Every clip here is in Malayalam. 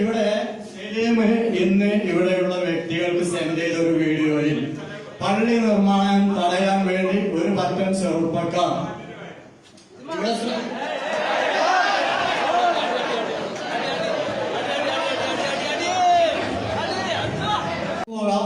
ഇവിടെ സലീം ഇന്ന് ഇവിടെയുള്ള വ്യക്തികൾക്ക് സെൻഡ് ചെയ്ത ഒരു വീഡിയോയിൽ പള്ളി നിർമ്മാണം തടയാൻ വേണ്ടി ഒരു പറ്റം ചെറുപ്പക്കാർ.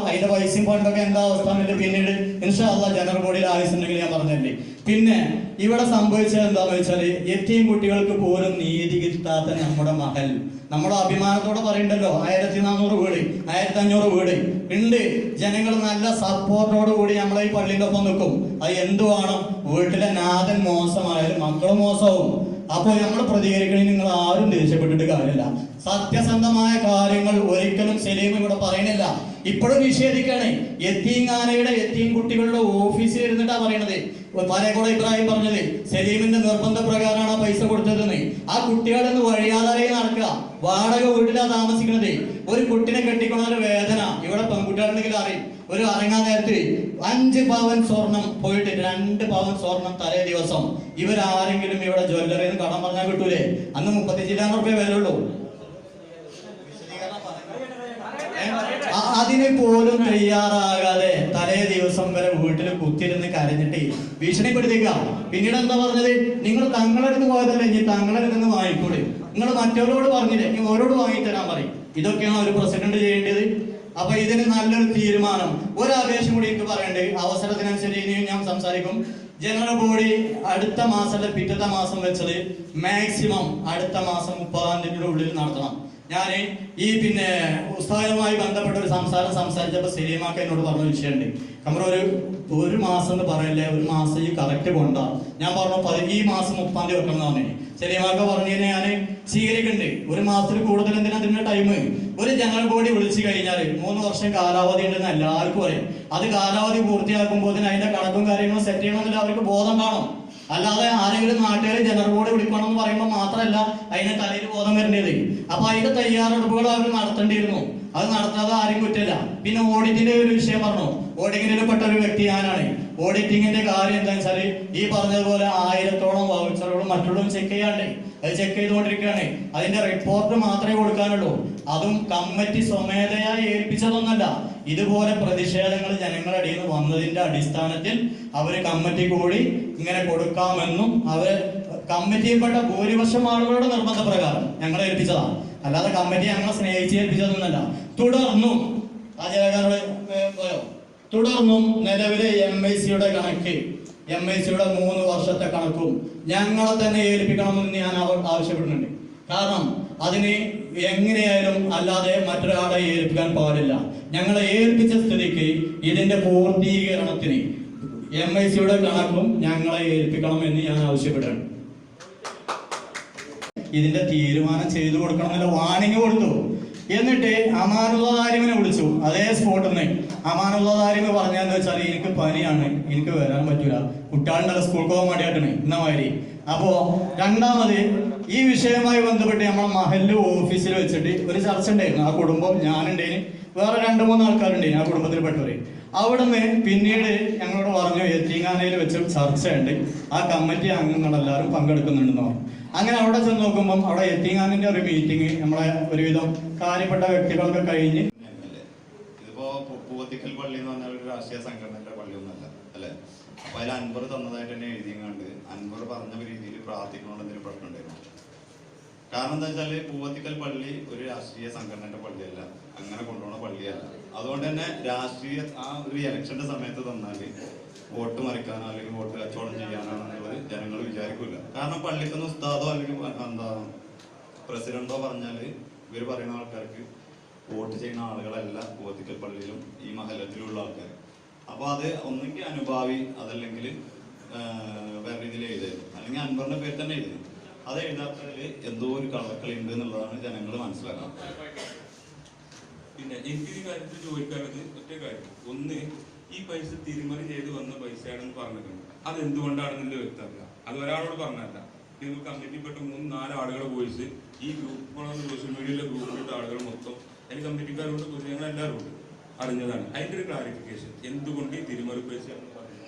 അതിന്റെ പൈസയും ഫണ്ടൊക്കെ എന്താ അവസ്ഥ പിന്നീട് ഇൻഷാല്ല ജനറൽ ബോഡിയിൽ ആവശ്യമുണ്ടെങ്കിൽ ഞാൻ പറഞ്ഞല്ലേ. പിന്നെ ഇവിടെ സംഭവിച്ചത് എന്താന്ന് വെച്ചാൽ എത്തിയും കുട്ടികൾക്ക് പോലും നീതി കിട്ടാത്ത നമ്മുടെ മഹൽ. നമ്മുടെ അഭിമാനത്തോടെ പറയണ്ടല്ലോ ആയിരത്തി നാനൂറ് വീട് ആയിരത്തി അഞ്ഞൂറ് വീട്. ഉണ്ട്. ജനങ്ങൾ നല്ല സപ്പോർട്ടോട് കൂടി നമ്മളെ ഈ പള്ളിന്റെ ഒപ്പം നിൽക്കും. അത് എന്തുവാണ്? വീട്ടിലെ നാഥൻ മോശമായാലും മക്കളും മോശവും. അപ്പോൾ നമ്മൾ പ്രതികരിക്കണി നിങ്ങൾ ആരും ദേഷ്യപ്പെട്ടിട്ട് കാര്യമില്ല. സത്യസന്ധമായ കാര്യങ്ങൾ ഒരിക്കലും സലീം ഇവിടെ പറയണില്ല. ഇപ്പോഴും നിഷേധിക്കണേ എത്തീങ്ങാനയുടെ എത്തിയും കുട്ടികളുടെ ഓഫീസിൽ ഇരുന്നിട്ടാ പറയണത്. പാലേക്കോട് ഇബ്രാഹിം പറഞ്ഞത് സലീമിന്റെ നിർബന്ധ പ്രകാരമാണ് ആ പൈസ കൊടുത്തതെന്ന്. ആ കുട്ടികളെന്ന് വഴിയാതെ നടക്കുക. വാടക വീട്ടിലാ താമസിക്കുന്നത് ഒരു കുട്ടിനെ കെട്ടിക്കൊണ്ട ഒരു വേദന. ഇവിടെ പെൺകുട്ടികളുണ്ടെങ്കിൽ അറിയും. ഒരു അറങ്ങാൻ നേരത്ത് അഞ്ച് പവൻ സ്വർണം പോയിട്ട് രണ്ട് പവൻ സ്വർണം തലേ ദിവസം ഇവരാരെങ്കിലും ഇവിടെ ജ്വല്ലറിയിൽ കടം പറഞ്ഞാൽ കിട്ടൂലേ? അന്ന് മുപ്പത്തിച്ചില്ലായിരം റുപ്യ വരുള്ളൂ അതിന് പോലും തയ്യാറാകാതെ തലേ ദിവസം വരെ വീട്ടിൽ കുത്തിരുന്ന് കരഞ്ഞിട്ട് ഭീഷണിപ്പെടുത്തിക്ക പിന്നീട് എന്താ പറഞ്ഞത്? നിങ്ങൾ തങ്ങളടുത്ത് പോയതല്ലേ ഇനി തങ്ങളടുത്ത് നിന്ന് വാങ്ങിക്കൂടെ? നിങ്ങൾ മറ്റവരോട് പറഞ്ഞില്ലേ ഇനി ഓരോട് വാങ്ങിത്തരാൻ പറയും. ഇതൊക്കെയാണ് ഒരു പ്രസിഡന്റ് ചെയ്യേണ്ടത്. അപ്പൊ ഇതിന് നല്ലൊരു തീരുമാനം. ഒരു അപേക്ഷ കൂടി എനിക്ക് പറയണ്ടേ. അവസരത്തിനനുസരിച്ച് ഇനിയും ഞാൻ സംസാരിക്കും. ജനറൽ ബോഡി അടുത്ത മാസത്തെ പിറ്റത്തെ മാസം വെച്ചത് മാക്സിമം അടുത്ത മാസം മുപ്പതാം തീയതിയുടെ ഉള്ളിൽ നടത്തണം. ഞാൻ ഈ പിന്നെ ഉസ്താദുമായി ബന്ധപ്പെട്ട ഒരു സംസാരം സംസാരിച്ചപ്പോൾ സലീമാക്ക എന്നോട് പറഞ്ഞ വിഷയമുണ്ട്. നമ്മൾ ഒരു ഒരു മാസം എന്ന് പറയല്ലേ ഒരു മാസം ഈ കറക്റ്റ് കൊണ്ടാ ഞാൻ പറഞ്ഞു പതി ഈ മാസം മുപ്പാം തീയതി വെക്കണം എന്ന് പറഞ്ഞു സലീമാക്ക പറഞ്ഞു ഞാൻ സ്വീകരിക്കുന്നുണ്ട്. ഒരു മാസത്തിൽ കൂടുതൽ എന്തിനാ അതിന്റെ ടൈം ഒരു ജനറൽ ബോഡി വിളിച്ചു കഴിഞ്ഞാൽ മൂന്ന് വർഷം കാലാവധി ഉണ്ടെന്ന് എല്ലാവർക്കും അറിയാം. അത് കാലാവധി പൂർത്തിയാക്കുമ്പോൾ അതിന്റെ കണക്കും കാര്യങ്ങളും സെറ്റ് ചെയ്യണമെന്നില്ല. അവർക്ക് ബോധം കാണും അല്ലാതെ ആരെങ്കിലും നാട്ടുകാർ ജനറൽ ബോർഡ് വിളിക്കണം എന്ന് പറയുമ്പോൾ മാത്രമല്ല അതിന് തലയിൽ ബോധം വരേണ്ടത്. അപ്പൊ അതിന്റെ തയ്യാറെടുപ്പുകൾ അവർ നടത്തേണ്ടിയിരുന്നു. അത് നടത്താതെ ആരും കുറ്റല്ല പിന്നെ ഓഡിറ്റിന്റെ ഒരു വിഷയം പറഞ്ഞു. ഓഡിറ്റിങ്ങിൽ പെട്ട ഒരു വ്യക്തി ഞാനാണ്. ഓഡിറ്റിങ്ങിന്റെ കാര്യം എന്താ വെച്ചാൽ ഈ പറഞ്ഞതുപോലെ ആയിരത്തോളം വൗച്ചറുകളും മറ്റുള്ളതും ചെക്ക് ചെയ്യാണ്ട് അത് ചെക്ക് ചെയ്തുകൊണ്ടിരിക്കുകയാണ്. അതിന്റെ റിപ്പോർട്ട് മാത്രമേ കൊടുക്കാനുള്ളൂ. അതും കമ്മിറ്റി സ്വമേധയായി ഏൽപ്പിച്ചതൊന്നല്ല ഇതുപോലെ പ്രതിഷേധങ്ങൾ ജനങ്ങളുടെ ഇടയിൽ നിന്ന് വന്നതിന്റെ അടിസ്ഥാനത്തിൽ അവർ കമ്മിറ്റി കൂടി ഇങ്ങനെ കൊടുക്കാമെന്നും അവർ കമ്മിറ്റിയിൽപ്പെട്ട ഭൂരിപക്ഷം ആളുകളുടെ നിർബന്ധ പ്രകാരം ഞങ്ങളെ ഏൽപ്പിച്ചതാണ്. അല്ലാതെ കമ്മിറ്റി ഞങ്ങളെ സ്നേഹിച്ച് ഏൽപ്പിച്ചതൊന്നുമല്ല. തുടർന്നും ആ ജനകാരോട് തുടർന്നും നിലവിലെ എം ഐ സിയുടെ കണക്ക് എം ഐ സിയുടെ മൂന്ന് വർഷത്തെ കണക്കും ഞങ്ങളെ തന്നെ ഏൽപ്പിക്കണമെന്ന് ഞാൻ ആവശ്യപ്പെടുന്നുണ്ട്. കാരണം അതിന് എങ്ങനെയായാലും അല്ലാതെ മറ്റൊരാളെ ഏൽപ്പിക്കാൻ പാടില്ല. ഞങ്ങളെ ഏൽപ്പിച്ച സ്ഥിതിക്ക് ഇതിന്റെ പൂർത്തീകരണത്തിന് എം ഐ സിയുടെ കണക്കും ഞങ്ങളെ ഏൽപ്പിക്കണം എന്ന് ഞാൻ ആവശ്യപ്പെടുകയാണ്. ഇതിന്റെ തീരുമാനം ചെയ്തു കൊടുക്കണം എന്നുള്ള വാണിംഗ് കൊടുത്തു. എന്നിട്ട് അമാനുള്ള താരിമിനെ വിളിച്ചു. അതേ സ്പോട്ടിൽ നിന്ന് അമാനുള്ള താരിമ പറഞ്ഞതെന്ന് വെച്ചാൽ എനിക്ക് പനിയാണ് എനിക്ക് വരാൻ പറ്റൂല. കുട്ടികളുടെ സ്കൂൾ പോകാൻ വേണ്ടിയിട്ടാണ് ഇന്ന മാതിരി അപ്പോ രണ്ടാമത് ഈ വിഷയവുമായി ബന്ധപ്പെട്ട് നമ്മൾ മഹല്ല് ഓഫീസിൽ വെച്ചിട്ട് ഒരു ചർച്ച ഉണ്ടായിരുന്നു. ആ കുടുംബം ഞാനുണ്ടേന് വേറെ രണ്ട് മൂന്ന് ആൾക്കാരുണ്ടേന് ആ കുടുംബത്തിൽപ്പെട്ടവര് അവിടുന്ന് പിന്നീട് ഞങ്ങളോട് പറഞ്ഞു എത്തിങ്ങാനയിൽ വെച്ച് ചർച്ചയുണ്ട്. ആ കമ്മിറ്റി അംഗങ്ങളെല്ലാവരും പങ്കെടുക്കുന്നുണ്ടെന്ന് പറഞ്ഞു. അങ്ങനെ അവിടെ ചെന്ന് നോക്കുമ്പം അവിടെ എത്തിങ്ങാനിന്റെ ഒരു മീറ്റിംഗ് നമ്മളെ ഒരുവിധം കാര്യപ്പെട്ട വ്യക്തികളൊക്കെ കഴിഞ്ഞ് പള്ളി എന്ന് പറഞ്ഞ ഒരു രാഷ്ട്രീയ സംഘടനയുടെ പള്ളിയൊന്നല്ല അല്ലെ? അപ്പൊ അതിൽ അൻപർ തന്നതായിട്ട് തന്നെ എഴുതിയങ്ങാണ്ട് അൻപർ പറഞ്ഞ രീതിയിൽ പ്രാർത്ഥിക്കണമെന്നൊരു പ്രശ്നം കാരണം എന്താ വെച്ചാൽ പൂവത്തിക്കൽ പള്ളി ഒരു രാഷ്ട്രീയ സംഘടനയുടെ പള്ളിയല്ല. അങ്ങനെ കൊണ്ടുപോണ പള്ളിയല്ല. അതുകൊണ്ട് തന്നെ രാഷ്ട്രീയ ആ ഒരു ഇലക്ഷന്റെ സമയത്ത് തന്നാൽ വോട്ട് മറിക്കാനോ അല്ലെങ്കിൽ വോട്ട് കച്ചവടം ചെയ്യാനോ എന്നുള്ളത് ജനങ്ങൾ വിചാരിക്കില്ല കാരണം പള്ളിക്കൊന്ന് ഉസ്താദോ അല്ലെങ്കിൽ എന്താ പ്രസിഡന്റോ പറഞ്ഞാൽ ഇവർ പറയുന്ന ആൾക്കാർക്ക് വോട്ട് ചെയ്യുന്ന ആളുകളല്ല പൂവത്തിക്കൽ പള്ളിയിലും ഈ മഹലത്തിലുള്ള ആൾക്കാർ അപ്പൊ അത് ഒന്നെങ്കിൽ അനുഭാവി അതല്ലെങ്കിൽ വേറെ രീതിയിൽ എഴുതരുത് അല്ലെങ്കിൽ അൻവറിന്റെ പേര് തന്നെ എഴുതി അത് എഴുതാത്തതിൽ എന്തോ ഒരു കളക്കളി ഉണ്ട് എന്നുള്ളതാണ് ജനങ്ങൾ മനസ്സിലാക്കുന്നത്. പിന്നെ എനിക്ക് ഈ കാര്യത്തിൽ ചോദിക്കാനുള്ളത് ഒറ്റ കാര്യം. ഒന്ന് ഈ പൈസ തിരിമറി ചെയ്ത് വന്ന പൈസയാണെന്ന് പറഞ്ഞിട്ടുണ്ട്. അത് എന്തുകൊണ്ടാണെന്നുള്ള വ്യക്തമല്ല. അത് ഒരാളോട് പറഞ്ഞല്ല നിങ്ങൾ കമ്മിറ്റിപ്പെട്ട മൂന്ന് നാല് ആളുകളെ പോയിസ് ഈ ഗ്രൂപ്പുകളാണ് സോഷ്യൽ മീഡിയയിലെ ഗ്രൂപ്പിലിട്ട ആളുകൾ മൊത്തം അതിന് കമ്മിറ്റിക്കാരുണ്ട് പൊതുജനങ്ങൾ എല്ലാവരും ഉണ്ട്. അറിഞ്ഞതാണ്. അതിന്റെ ഒരു ക്ലാരിഫിക്കേഷൻ എന്തുകൊണ്ട് ഈ തിരിമറി പൈസ പറയുന്നത്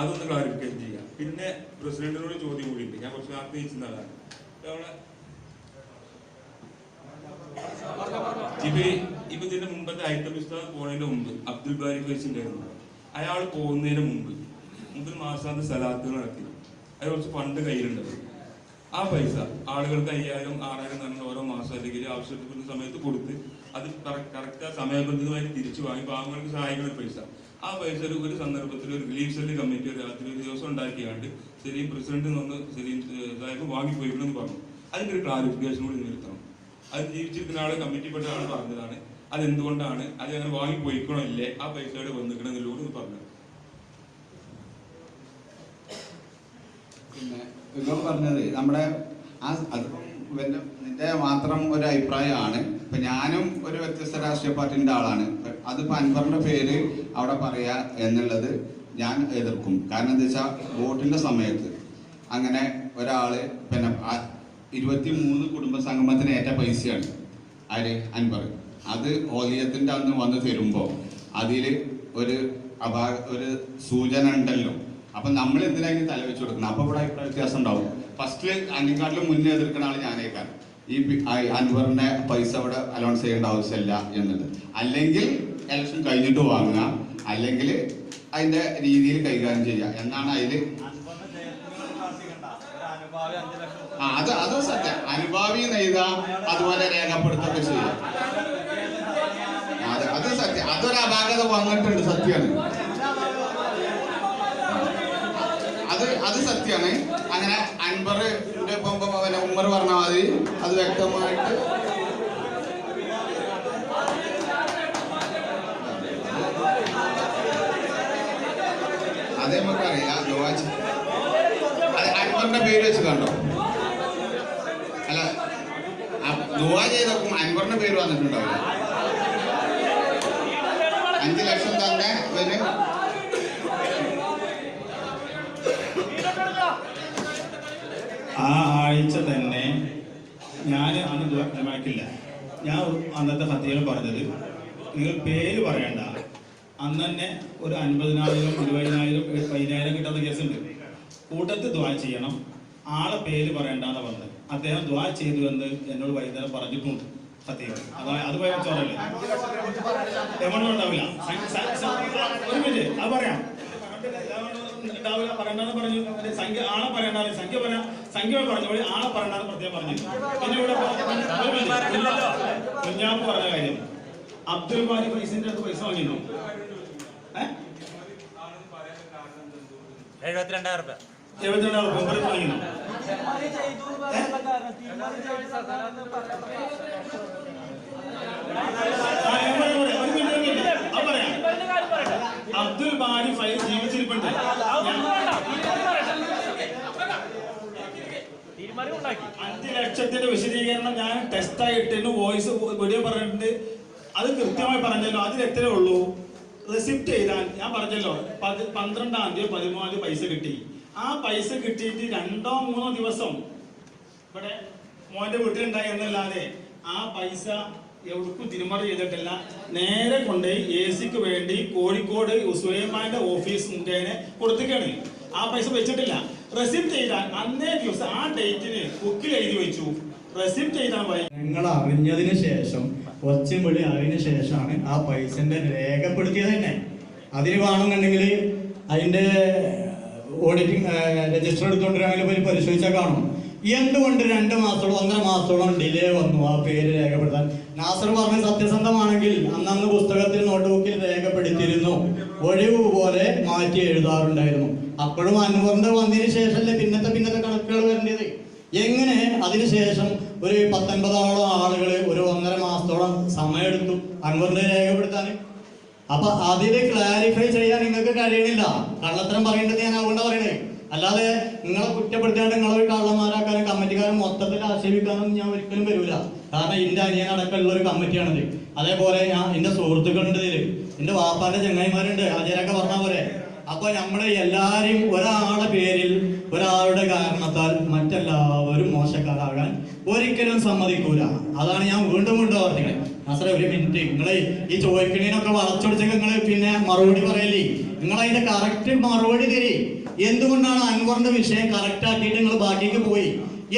അതൊന്ന് ക്ലാരിഫിക്കേഷൻ ചെയ്യാം. പിന്നെ പ്രസിഡന്റിനോട് ചോദ്യം കൂടിയിട്ട് ഞാൻ കുറച്ച് നേരത്തെ ഇപ്പൊ ഇതിന്റെ മുമ്പത്തെ ഐറ്റം പുസ്തകം പോണതിന്റെ മുമ്പ് അബ്ദുൽ ബാരി കഴിച്ചിട്ടുണ്ടായിരുന്നു അയാൾ പോകുന്നതിന് മുമ്പ് മുമ്പിൽ മാസാന്ത സലാത്ത് നടത്തി. അത് കുറച്ച് ഫണ്ട് കയ്യിലുണ്ട് ആ പൈസ ആളുകൾക്ക് അയ്യായിരം ആറായിരം തന്നെ ഓരോ മാസം അല്ലെങ്കിൽ ആവശ്യപ്പെടുന്ന സമയത്ത് കൊടുത്ത് അത് കറക്റ്റ് ആ സമയബന്ധിതമായി തിരിച്ചു വാങ്ങി. പാവങ്ങൾക്ക് സഹായിക്കുന്ന പൈസ. ആ പൈസ ഒരു സന്ദർഭത്തിൽ ഒരു റിലീഫ് സെല്ല് കമ്മിറ്റി ഒരു രാത്രി ഒരു ദിവസം ഉണ്ടാക്കിയാണ്ട് സലീം പ്രസിഡന്റ് നിന്ന് സലീം സാഹിബ് വാങ്ങിപ്പോയി വാങ്ങിപ്പോയിക്കണമെന്ന് പറഞ്ഞു. അതിന്റെ ഒരു ക്ലാരിഫിക്കേഷൻ കൂടി നിർത്തണം അത് ജീവിച്ചിരിക്കുന്ന ആൾ കമ്മിറ്റിപ്പെട്ട ആൾ പറഞ്ഞതാണ്. അതെന്തുകൊണ്ടാണ്? അത് അങ്ങനെ വാങ്ങി പോയിക്കണോ ഇല്ലേ? ആ പൈസയുടെ വന്നിക്കണമെന്നുള്ളൂ പറഞ്ഞത് പിന്നെ ഇപ്പം പറഞ്ഞത് നമ്മുടെ ആ അത് ഇവന്റെ നിന്റെ മാത്രം ഒരു അഭിപ്രായമാണ്. ഇപ്പൊ ഞാനും ഒരു വ്യത്യസ്ത രാഷ്ട്രീയ പാർട്ടിന്റെ ആളാണ്. അതിപ്പോ അൻവറിന്റെ പേര് അവിടെ പറയാ എന്നുള്ളത് ഞാൻ എതിർക്കും. കാരണം എന്താ വെച്ചാൽ വോട്ടിന്റെ സമയത്ത് അങ്ങനെ ഒരാൾ പിന്നെ ഇരുപത്തി മൂന്ന് കുടുംബ സംഗമത്തിന് ഏറ്റ പൈസയാണ് ആര്? അൻപർ അത് ഓലിയത്തിന്റെ അന്ന് വന്ന് തരുമ്പോ അതിൽ ഒരു അപാ ഒരു സൂചന ഉണ്ടല്ലോ. അപ്പൊ നമ്മൾ എന്തിനായി തലവെച്ച് തല വെച്ച് കൊടുക്കണം അപ്പൊ ഇവിടെ അഭിപ്രായ വ്യത്യാസം ഉണ്ടാവും. ഫസ്റ്റ് അന്നിക്കാട്ടിലും മുന്നേ എതിർക്കുന്ന ആൾ ഞാനേക്കാണ് ഈ അൻവറിന്റെ പൈസ അവിടെ അലോൺസ് ചെയ്യേണ്ട ആവശ്യമില്ല എന്നുള്ളത്. അല്ലെങ്കിൽ ഇലക്ഷൻ കഴിഞ്ഞിട്ട് വാങ്ങുക. അല്ലെങ്കിൽ അതിന്റെ രീതിയിൽ കൈകാര്യം ചെയ്യുക. എന്നാണ് അതിൽ ആ അത് അത് സത്യം. അനുഭാവി നെയ്ത അതുപോലെ രേഖപ്പെടുത്തൊക്കെ ചെയ്യുക അത് അത് സത്യം. അതൊരു അപാകത വന്നിട്ടുണ്ട് സത്യമാണ് അത് അത് സത്യമാണ് അങ്ങനെ അൻപർ പിന്നെ ഉമ്മർ പറഞ്ഞ മാതിരി അത് വ്യക്തമായിട്ട് അത് നമുക്കറിയാം ജോവാജ് അത് അൻവറിന്റെ പേര് വെച്ച് കണ്ടോ? അല്ല ദുവാ ചെയ്തപ്പം അൻവറിന്റെ പേര് വന്നിട്ടുണ്ടാവില്ല. അഞ്ചു ലക്ഷം തന്നെ ഇവന്. ആ ആഴ്ച തന്നെ ഞാൻ അന്ന് ദുഃഖമാക്കില്ല ഞാൻ അന്നത്തെ ഹത്യകൾ പറഞ്ഞത്. നിങ്ങൾ പേര് പറയണ്ട. അന്ന് തന്നെ ഒരു അൻപതിനായിരം ഇരുപതിനായിരം പതിനായിരം കിട്ടുന്ന കേസുണ്ട്. കൂട്ടത്തിൽ ദ്വാ ചെയ്യണം. ആളെ പേര് പറയണ്ടെന്ന് പറഞ്ഞത്. അദ്ദേഹം ദ്വാ ചെയ്തു എന്ന് എന്നോട് വൈകുന്നേരം പറഞ്ഞിട്ടുണ്ട് സംഖ്യ ആളെ ആളെ ഇവിടെ. കുഞ്ഞാപ്പ് പറഞ്ഞ കാര്യം. അബ്ദുൽ ബാരി പൈസന്റെ അടുത്ത് പൈസ വാങ്ങിയിരുന്നു എഴുപത്തിരണ്ടായിരം രൂപ എഴുപത്തിരണ്ടായിരം രൂപ ഇവർക്ക് വാങ്ങിയിരുന്നു ആ, ഞാൻ പറയാം, പറയാം. ഒരു മിനിറ്റ്, ഒരു മിനിറ്റ്. അത് പറയാം. അബ്ദുൽ ബാരി ഫൈൽ ജീവിച്ചിരിപ്പുണ്ട് അഞ്ച് ലക്ഷത്തിന്റെ വിശദീകരണം ഞാൻ ടെസ്റ്റ് ആയിട്ടിന് വോയിസ് വീഡിയോ പറഞ്ഞിട്ടുണ്ട് അത് കൃത്യമായി പറഞ്ഞല്ലോ അതിൽ എത്ര ഉള്ളൂ റെസിപ്റ്റ് ചെയ്താൽ ഞാൻ പറഞ്ഞല്ലോ പന്ത്രണ്ടാം തീയതി പതിമൂന്നാം തീയതി പൈസ കിട്ടി ആ പൈസ കിട്ടിയിട്ട് രണ്ടോ മൂന്നോ ദിവസം ഇവിടെ മോന്റെ വീട്ടിലുണ്ടായി എന്നല്ലാതെ ആ പൈസ എവിടേക്കും തിരുമറി ചെയ്തിട്ടില്ല. നേരെ കൊണ്ടുപോയി എ സിക്ക് വേണ്ടി കോഴിക്കോട് സുലൈമാന്റെ ഓഫീസ് മുഖേന കൊടുത്തിക്കാണ് ആ പൈസ വെച്ചിട്ടില്ല. റെസിപ്റ്റ് ചെയ്താൽ അന്നേ ദിവസം ആ ഡേറ്റിന് ബുക്കിൽ എഴുതി വെച്ചു. റെസിപ്റ്റ് ചെയ്താൽ ഞങ്ങൾ അറിഞ്ഞതിന് ശേഷം ഒച്ചയും വിളി അറിഞ്ഞ ശേഷമാണ് ആ പൈസന്റെ രേഖപ്പെടുത്തിയത് തന്നെ. അതിന് വേണമെന്നുണ്ടെങ്കിൽ അതിന്റെ ഓഡിറ്റിംഗ് രജിസ്റ്റർ എടുത്തുകൊണ്ടിരാണെങ്കിൽ പോയി പരിശോധിച്ചാൽ കാണും. എന്തുകൊണ്ട് രണ്ട് മാസത്തോളം ഒന്നര മാസത്തോളം ഡിലേ വന്നു ആ പേര് രേഖപ്പെടുത്താൻ? നാസർ പറഞ്ഞ സത്യസന്ധമാണെങ്കിൽ അന്നന്ന് പുസ്തകത്തിൽ നോട്ട് ബുക്കിൽ രേഖപ്പെടുത്തിയിരുന്നു. ഒഴിവ് പോലെ മാറ്റി എഴുതാറുണ്ടായിരുന്നു. അപ്പോഴും അനുബന്ധം വന്നതിന് ശേഷമല്ലേ പിന്നത്തെ പിന്നത്തെ കണക്കുകൾ വരേണ്ടത്? എങ്ങനെ? അതിനുശേഷം ഒരു പത്തൊൻപതോളം ആളുകൾ ഒരു ഒന്നര മാസത്തോളം സമയമെടുത്തു അനുബന്ധം രേഖപ്പെടുത്താൻ. അപ്പൊ അതിൽ ക്ലാരിഫൈ ചെയ്യാൻ നിങ്ങൾക്ക് കഴിയണില്ല. കള്ളത്തരം പറയേണ്ടത് ഞാൻ അതുകൊണ്ട് പറയണേ. അല്ലാതെ നിങ്ങളെ കുറ്റപ്പെടുത്തിയാണ് നിങ്ങളെ ഒരു കള്ളന്മാരാക്കാനും കമ്മിറ്റിക്കാരും മൊത്തത്തിൽ ആക്ഷേപിക്കാനും ഞാൻ ഒരിക്കലും വരില്ല കാരണം എന്റെ അനിയനടക്കമുള്ള ഒരു കമ്മിറ്റിയാണിത്. അതേപോലെ ഞാൻ എന്റെ സുഹൃത്തുക്കളുണ്ട് ഇതിൽ എന്റെ വാപ്പാന്റെ ചങ്ങായിമാരുണ്ട്. അജയനൊക്കെ പറഞ്ഞ പോലെ അപ്പൊ നമ്മളെ എല്ലാരെയും ഒരാളുടെ പേരിൽ ഒരാളുടെ കാരണത്താൽ മറ്റെല്ലാവരും മോശക്കാരാകാൻ ഒരിക്കലും സമ്മതിക്കൂല. അതാണ് ഞാൻ വീണ്ടും വീണ്ടും ഓർത്തിക്കണേ. അസറേ ഒരു മിനിറ്റ്. നിങ്ങളെ ഈ ചോദിക്കണീനൊക്കെ വളച്ചൊടിച്ചൊക്കെ നിങ്ങൾ പിന്നെ മറുപടി പറയല്ലേ? നിങ്ങൾ അതിന്റെ കറക്റ്റ് മറുപടി തരി. എന്തുകൊണ്ടാണ് അൻവറിന്റെ വിഷയം കറക്റ്റ് ആക്കിയിട്ട് നിങ്ങൾ ബാക്കിക്ക് പോയി?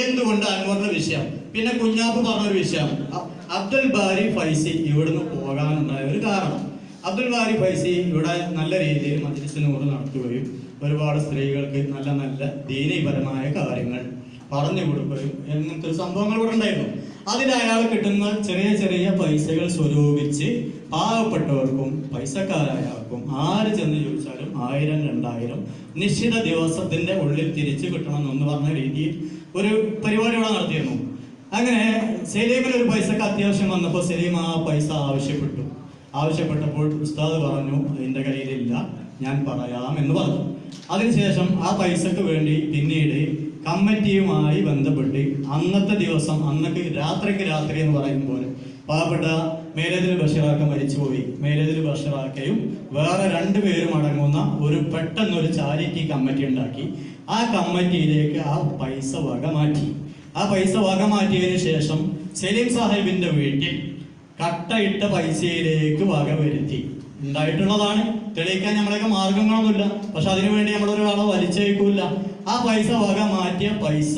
എന്തുകൊണ്ട് അൻവറിന്റെ വിഷയം? പിന്നെ കുഞ്ഞാപ്പ് പറഞ്ഞൊരു വിഷയം. അബ്ദുൽ ബാരി ഫൈസി ഇവിടുന്ന് പോകാനുണ്ടായ ഒരു കാരണം. അബ്ദുൽ ബാരി ഫൈസി ഇവിടെ നല്ല രീതിയിൽ നൂറ് നടത്തുകയും ഒരുപാട് സ്ത്രീകൾക്ക് നല്ല നല്ല ദീനീപരമായ കാര്യങ്ങൾ പറഞ്ഞു കൊടുക്കുകയും അങ്ങനത്തെ ഒരു സംഭവങ്ങൾ ഇവിടെ ഉണ്ടായിരുന്നു. അതിൽ അയാൾ കിട്ടുന്ന ചെറിയ ചെറിയ പൈസകൾ സ്വരൂപിച്ച് പാവപ്പെട്ടവർക്കും പൈസക്കാരായവർക്കും ആര് ചെന്ന് ചോദിച്ചാലും ആയിരം രണ്ടായിരം നിശ്ചിത ദിവസത്തിന്റെ ഉള്ളിൽ തിരിച്ചു കിട്ടണം എന്ന് പറഞ്ഞ രീതിയിൽ ഒരു പരിപാടി ഇവിടെ നടത്തിയിരുന്നു. അങ്ങനെ സലീമിന് ഒരു പൈസക്ക് അത്യാവശ്യം വന്നപ്പോൾ സലീം ആ പൈസ ആവശ്യപ്പെട്ടു. ആവശ്യപ്പെട്ടപ്പോൾ ഉസ്താദ് പറഞ്ഞു എന്റെ കയ്യിലില്ല. ഞാൻ പറയാം എന്ന് പറഞ്ഞു. അതിനുശേഷം ആ പൈസക്ക് വേണ്ടി പിന്നീട് കമ്മിറ്റിയുമായി ബന്ധപ്പെട്ട് അന്നത്തെ ദിവസം അന്നൊക്കെ രാത്രിക്ക് രാത്രി എന്ന് പറയുമ്പോൾ പാവപ്പെട്ട മേലതിൽ ബഷീറാക്ക മരിച്ചുപോയി. മേലതിൽ ബഷീറാക്കയും വേറെ രണ്ടുപേരും അടങ്ങുന്ന ഒരു പെട്ടെന്നൊരു ചാരിറ്റി കമ്മിറ്റി ഉണ്ടാക്കി. ആ കമ്മിറ്റിയിലേക്ക് ആ പൈസ വക മാറ്റി. ആ പൈസ വക മാറ്റിയതിനു ശേഷം സലീം സാഹിബിന്റെ വീട്ടിൽ കട്ടയിട്ട പൈസയിലേക്ക് വക വരുത്തി. ഉണ്ടായിട്ടുള്ളതാണ്. തെളിയിക്കാൻ നമ്മളെയൊക്കെ മാർഗങ്ങളൊന്നുമില്ല. പക്ഷെ അതിനുവേണ്ടി നമ്മൾ ഒരാളെ വലിച്ചേക്കൂല ആ പൈസ വക മാറ്റിയ പൈസ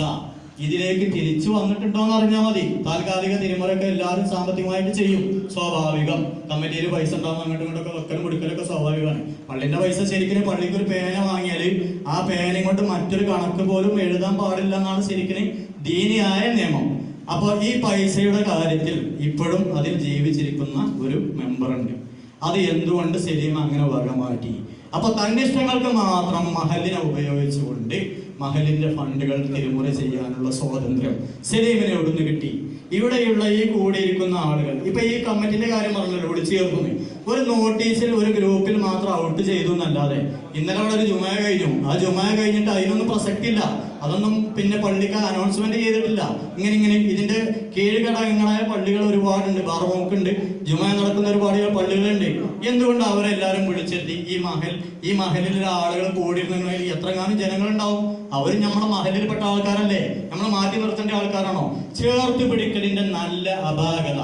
ഇതിലേക്ക് തിരിച്ചു വന്നിട്ടുണ്ടോ എന്ന് അറിഞ്ഞാൽ മതി. താൽക്കാലിക തിരുമുറയൊക്കെ എല്ലാവരും സാമ്പത്തികമായിട്ട് ചെയ്യും. സ്വാഭാവികം. കമ്മിറ്റിയിൽ പൈസ ഉണ്ടാവും അങ്ങോട്ടും ഇങ്ങോട്ടൊക്കെ വെക്കലും കൊടുക്കലൊക്കെ സ്വാഭാവികമാണ്. പള്ളിന്റെ പൈസ ശരിക്കും പള്ളിക്ക് ഒരു പേന വാങ്ങിയാൽ ആ പേനയും കൊണ്ട് മറ്റൊരു കണക്ക് പോലും എഴുതാൻ പാടില്ല എന്നാണ് ശരിക്കും ദീനിയായ നിയമം. അപ്പോൾ ഈ പൈസയുടെ കാര്യത്തിൽ ഇപ്പോഴും അതിൽ ജീവിച്ചിരിക്കുന്ന ഒരു മെമ്പർ ഉണ്ട് അത് എന്തുകൊണ്ട് സലീം അങ്ങനെ വക മാറ്റി? അപ്പൊ തന്നിഷ്ടങ്ങൾക്ക് മാത്രം മഹലിനെ ഉപയോഗിച്ചുകൊണ്ട് മഹലിന്റെ ഫണ്ടുകൾ തിരുമുറ ചെയ്യാനുള്ള സ്വാതന്ത്ര്യം സലീമിനെ എവിടുന്ന് കിട്ടി? ഇവിടെയുള്ള ഈ കൂടിയിരിക്കുന്ന ആളുകൾ. ഇപ്പൊ ഈ കമ്മിറ്റിന്റെ കാര്യം പറഞ്ഞല്ലോ വിളിച്ചു ചേർക്കുന്നു. ഒരു നോട്ടീസിൽ ഒരു ഗ്രൂപ്പിൽ മാത്രം ഔട്ട് ചെയ്തു എന്നല്ലാതെ ഇന്നലെ അവിടെ ഒരു ജുമ കഴിഞ്ഞു. ആ ജുമ കഴിഞ്ഞിട്ട് അതിനൊന്നും പ്രസക്തിയില്ല. അതൊന്നും പിന്നെ പള്ളിക്ക് അനൗൺസ്മെന്റ് ചെയ്തിട്ടില്ല. ഇങ്ങനെ ഇങ്ങനെ ഇതിന്റെ കീഴ്ഘടകങ്ങളായ പള്ളികൾ ഒരുപാടുണ്ട്. ബാർമോക്കുണ്ട് ജുമ നടക്കുന്ന ഒരുപാട് പള്ളികളുണ്ട്. എന്തുകൊണ്ട് അവരെല്ലാരും വിളിച്ചിട്ട് ഈ മഹൽ ഈ മഹലിൽ ആളുകൾ കൂടിയിരുന്നെങ്കിൽ എത്രങ്ങാനും ജനങ്ങളുണ്ടാവും. അവർ നമ്മുടെ മഹലിൽപ്പെട്ട ആൾക്കാരല്ലേ? നമ്മൾ മാറ്റി നിർത്തേണ്ട ആൾക്കാരാണോ? ചേർത്ത് പിടിക്കലിന്റെ നല്ല അപാകത.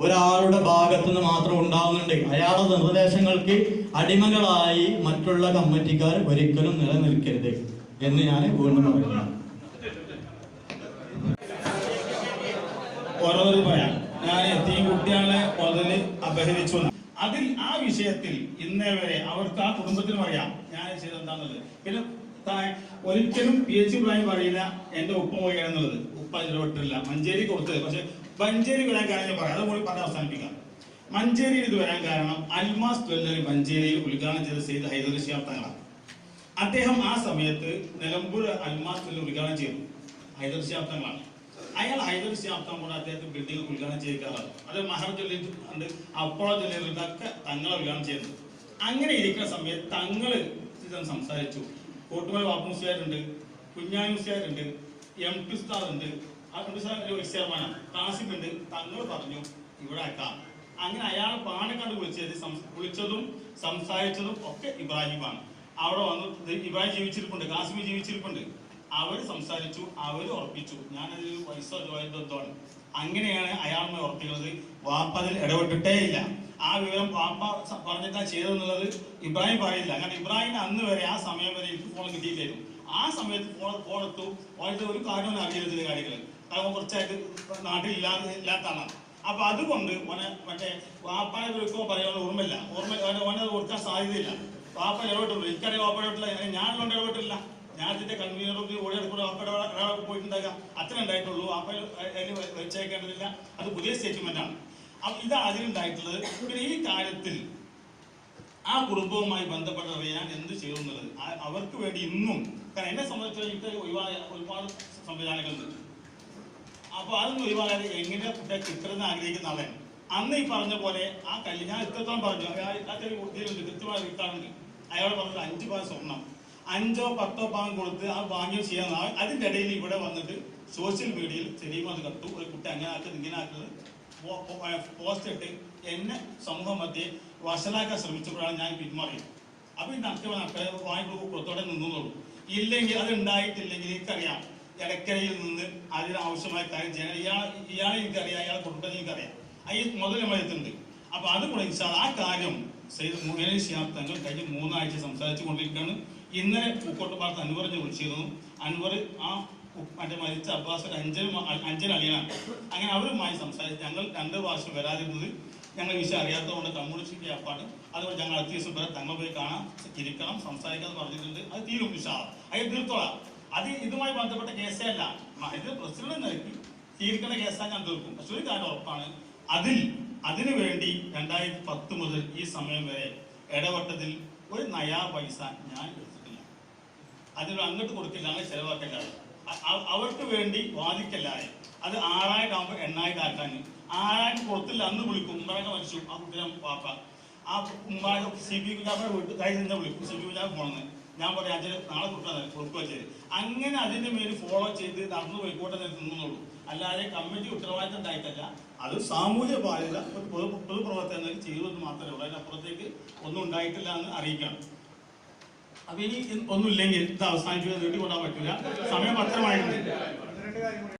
ഒരാളുടെ ഭാഗത്തു നിന്ന് മാത്രം ഉണ്ടാവുന്നുണ്ട്. അയാളുടെ നിർദ്ദേശങ്ങൾക്ക് അടിമകളായി മറ്റുള്ള കമ്മിറ്റിക്കാർ ഒരിക്കലും നിലനിൽക്കരുത്. എന്ന് ഞാൻ വീണ്ടും പറയുന്നു. ഓരോരു പറയാം. ഞാൻ എത്തിയും കുട്ടികളെ മുതൽ അപഹരിച്ചു. അതിൽ ആ വിഷയത്തിൽ ഇന്നേ വരെ അവർക്ക് ആ കുടുംബത്തിനും അറിയാം ഞാൻ ചെയ്തെന്താന്നുള്ളത് പിന്നെ ഒരിക്കലും പി എച്ച് ഇബ്രാഹിം പറയില്ല എന്റെ ഉപ്പ എന്നുള്ളത് ഉപ്പ ഇടപെട്ടില്ല മഞ്ചേരി കൊടുത്തത്. പക്ഷെ മഞ്ചേരി വരാൻ കാര്യം പറയാം. അതുകൂടി പറഞ്ഞ് അവസാനിപ്പിക്കാം. മഞ്ചേരിയിൽ ഇത് വരാൻ കാരണം അൽമാസ് ജ്വല്ലറി മഞ്ചേരിയിൽ ഉദ്ഘാടനം ചെയ്ത സെയ്ത് ഹൈദർ അദ്ദേഹം ആ സമയത്ത് നിലമ്പൂർ അൽമാസ് ജ്വല്ലറി ഉദ്ഘാടനം ചെയ്തു. ഹൈദർ ശാബ്ദങ്ങളാണ് അയാൾ ഹൈദർ ശാബ്ദം കൂടെ അദ്ദേഹത്തെ ബിൽഡിംഗ് ഉദ്ഘാടനം ചെയ്യിക്കാറാണ് അത് മഹർ ജ്വല്ലറി ഉണ്ട് അപ്പോളോ ഇതൊക്കെ തങ്ങളെ ഉദ്ഘാടനം ചെയ്യുന്നു. അങ്ങനെ ഇരിക്കുന്ന സമയത്ത് തങ്ങൾ സംസാരിച്ചു. കോട്ടുമല വാപ്പുമുസ്യാരുണ്ട് കുഞ്ഞായി മുസ്യാരുണ്ട് എം ഉസ്താദ് ഉണ്ട് ഒരു ചെയർമാനാണ് കാസിം ഉണ്ട് തങ്ങൾ പറഞ്ഞു ഇവിടെ ആക്കാം അങ്ങനെ അയാൾ പാണക്കാട് വിളിച്ചത് വിളിച്ചതും സംസാരിച്ചതും ഒക്കെ ഇബ്രാഹിമാണ്. അവിടെ വന്ന്. ഇബ്രാഹിം ജീവിച്ചിരിപ്പുണ്ട്. കാസിമി ജീവിച്ചിരിപ്പുണ്ട്. അവർ സംസാരിച്ചു അവർ ഉറപ്പിച്ചു. ഞാനതിൽ പൈസ ബന്ധമാണ് അങ്ങനെയാണ് അയാളുമായി ഉറപ്പിക്കുന്നത്. വാപ്പ അതിൽ ഇടപെട്ടിട്ടേ ഇല്ല. ആ വിവരം വാപ്പ പറഞ്ഞിട്ടാണ് ചെയ്തതെന്നുള്ളത് ഇബ്രാഹിം പറയില്ല. കാരണം ഇബ്രാഹിം അന്ന് വരെ ആ സമയം വരെ എനിക്ക് ഫോൺ കിട്ടിയില്ലായിരുന്നു. ആ സമയത്ത് ഫോൺ ഫോൺ എടുത്തു. വളരെ ഒരു കാര്യവും അറിയരുത് കാര്യങ്ങൾ കാരണം കുറച്ചായിട്ട് നാട്ടിൽ ഇല്ലാതെ ഇല്ലാത്ത ആളാണ് അപ്പൊ അതുകൊണ്ട് ഓനെ മറ്റേ വാപ്പായ വിളിക്കോ പറയാനുള്ള ഓർമ്മയില്ല. ഓർമ്മ ഓനെ കൊടുക്കാൻ സാധ്യതയില്ല. വാപ്പ ഇടപെട്ടുള്ളൂ എനിക്കറിയാം വാപ്പ ഇടപെട്ടില്ല ഞാനുകൊണ്ട് ഇടപെട്ടില്ല ഞാൻ ഇതിന്റെ കൺവീനറും ഓടി എടുക്കുന്ന വാപ്പയുടെ ഒരാളൊക്കെ പോയിട്ടുണ്ടാകാം അത്ര ഉണ്ടായിട്ടുള്ളൂ. വാപ്പ അതിന് വെച്ചേക്കേണ്ടതില്ല. അത് പുതിയ സ്റ്റേറ്റ്മെന്റ് ആണ്. അപ്പൊ ഇത് അതിലുണ്ടായിട്ടുള്ളത് പിന്നെ ഈ കാര്യത്തിൽ ആ കുടുംബവുമായി ബന്ധപ്പെട്ട് അറിയാൻ എന്ത് ചെയ്തു എന്നുള്ളത്? അവർക്ക് വേണ്ടി ഇന്നും കാരണം എന്നെ സംബന്ധിച്ചിടത്തോളം ഒഴിവാ ഒരുപാട് സംവിധാനങ്ങളുണ്ട്. അപ്പൊ അതൊന്നും ഒഴിവാകാതെ എങ്ങനെ കുട്ടിയെ കിട്ടണമെന്ന് ആഗ്രഹിക്കുന്ന ആളെ? അന്ന് ഈ പറഞ്ഞ പോലെ ആ ഞാൻ ഇത്രത്തോളം പറഞ്ഞു. ആ ചെറിയ കൃത്യമായ വീട്ടാളുണ്ട് അയാൾ പറഞ്ഞത് അഞ്ച് പവൻ സ്വർണം. അഞ്ചോ പത്തോ പവൻ കൊടുത്ത് ആ വാങ്ങിയോ ചെയ്യാൻ അതിന്റെ ഇടയിൽ ഇവിടെ വന്നിട്ട് സോഷ്യൽ മീഡിയയിൽ ചെറിയ കട്ടു ഒരു കുട്ടി അങ്ങനെ ആക്കുന്നത് ഇങ്ങനെ ആക്കുന്നത് പോസ്റ്റ് ഇട്ട് എന്നെ സമൂഹ മധ്യേ വഷളാക്കാൻ ശ്രമിച്ചപ്പോഴാണ് ഞാൻ പിന്മാറിയത്. അപ്പൊ ഈ നടത്തിയ നടക്കുക വാങ്ങി പുറത്തോടെ നിന്നുള്ളൂ ഇല്ലെങ്കിൽ അത് ഉണ്ടായിട്ടില്ലെങ്കിൽ എനിക്കറിയാം. ഇടക്കരയിൽ നിന്ന് അതിനാവശ്യമായ കാര്യം ചെയ്യണം ഇയാൾ ഇയാളെ എനിക്കറിയാം ഇയാളെ കുടുംബത്തെ എനിക്കറിയാം. ഈ മുതൽ നമ്മളെത്തുന്നുണ്ട് അപ്പൊ അതുകൂടെ ഇൻഷാ ആ കാര്യം മുഹേലി ശിഹാബ് തങ്ങൾ കഴിഞ്ഞ മൂന്നാഴ്ച സംസാരിച്ചു കൊണ്ടിരിക്കുകയാണ്. ഇന്നലെ പൂക്കോട്ട് ഭാഗത്ത് അൻവറിനെ വിളിച്ചിരുന്നു. അൻവർ ആ മറ്റേ മരിച്ച അബ്ബാസ് അഞ്ചൽ അഞ്ചൽ അളിയനാണ്. അങ്ങനെ അവരുമായി സംസാരിച്ച് ഞങ്ങൾ രണ്ട് പ്രാവശ്യം വരാതിരുന്നത് ഞങ്ങൾ വിഷയം അറിയാത്തതുകൊണ്ട് കമ്മ്യൂണിസ്റ്റ് ഗ്യാപ്പാണ് അതുകൊണ്ട് ഞങ്ങൾ അടുത്ത ദിവസം വരെ തങ്ങൾ പോയി കാണാം ഇരിക്കണം സംസാരിക്കാൻ പറഞ്ഞിട്ടുണ്ട്. അത് തീരും വിഷാദം അത് തീർത്തോളാം. അത് ഇതുമായി ബന്ധപ്പെട്ട കേസേ അല്ല. ഇത് പ്രസിഡന്റ് നിലയ്ക്ക് തീർക്കുന്ന കേസാണ് ഞാൻ തീർക്കും. പക്ഷെ ഒരു കാര്യം ഉറപ്പാണ്. അതിൽ അതിനു വേണ്ടി രണ്ടായിരത്തി പത്ത് മുതൽ ഈ സമയം വരെ ഇടവട്ടത്തിൽ ഒരു നയാ പൈസ ഞാൻ എടുത്തിട്ടില്ല. അതിന് അങ്ങോട്ട് കൊടുക്കില്ല അങ്ങനെ ചെലവാക്കല്ലാതെ അവർക്ക് വേണ്ടി വാദിക്കല്ലാതെ അത് ആറായിരം ആകുമ്പോൾ എണ്ണായിരം ആക്കാൻ ആറായിട്ട് കൊടുത്തില്ല അന്ന് വിളിക്കും. ഉമ്മാരെ മരിച്ചു. ആ കുട്ടിയെ പാപ്പ ആ ഉമ്മാരെ സി ബി കുഞ്ഞാപ്പയുടെ വീട്ടിൽ കൈ നിന്ന് വിളിക്കും. സി ബി കുഞ്ഞാപ്പ് പോണെന്ന്. ഞാൻ പറയാം അച്ഛൻ നാളെ കൊടുക്കാൻ കൊടുക്കുക ചെയ്ത്. അങ്ങനെ അതിന്റെ മേൽ ഫോളോ ചെയ്ത് നടന്നു പോയിക്കോട്ടെ നിന്നുള്ളൂ അല്ലാതെ കമ്മിറ്റി ഉത്തരവാദിത്തം ഉണ്ടായിട്ടല്ല. അത് സാമൂഹ്യ ബാധ്യത ഒരു പൊതു പൊതുപ്രവർത്തനം ചെയ്തതെന്ന് മാത്രമേ ഉള്ളൂ. അതിനപ്പുറത്തേക്ക് ഒന്നും ഉണ്ടായിട്ടില്ല എന്ന് അറിയിക്കണം അപ്പൊ ഇനി ഒന്നുമില്ലെങ്കിൽ ഇത് അവസാനിച്ചു നീട്ടിക്കൊണ്ടാൻ പറ്റില്ല സമയം പത്രമായിട്ടുണ്ട്.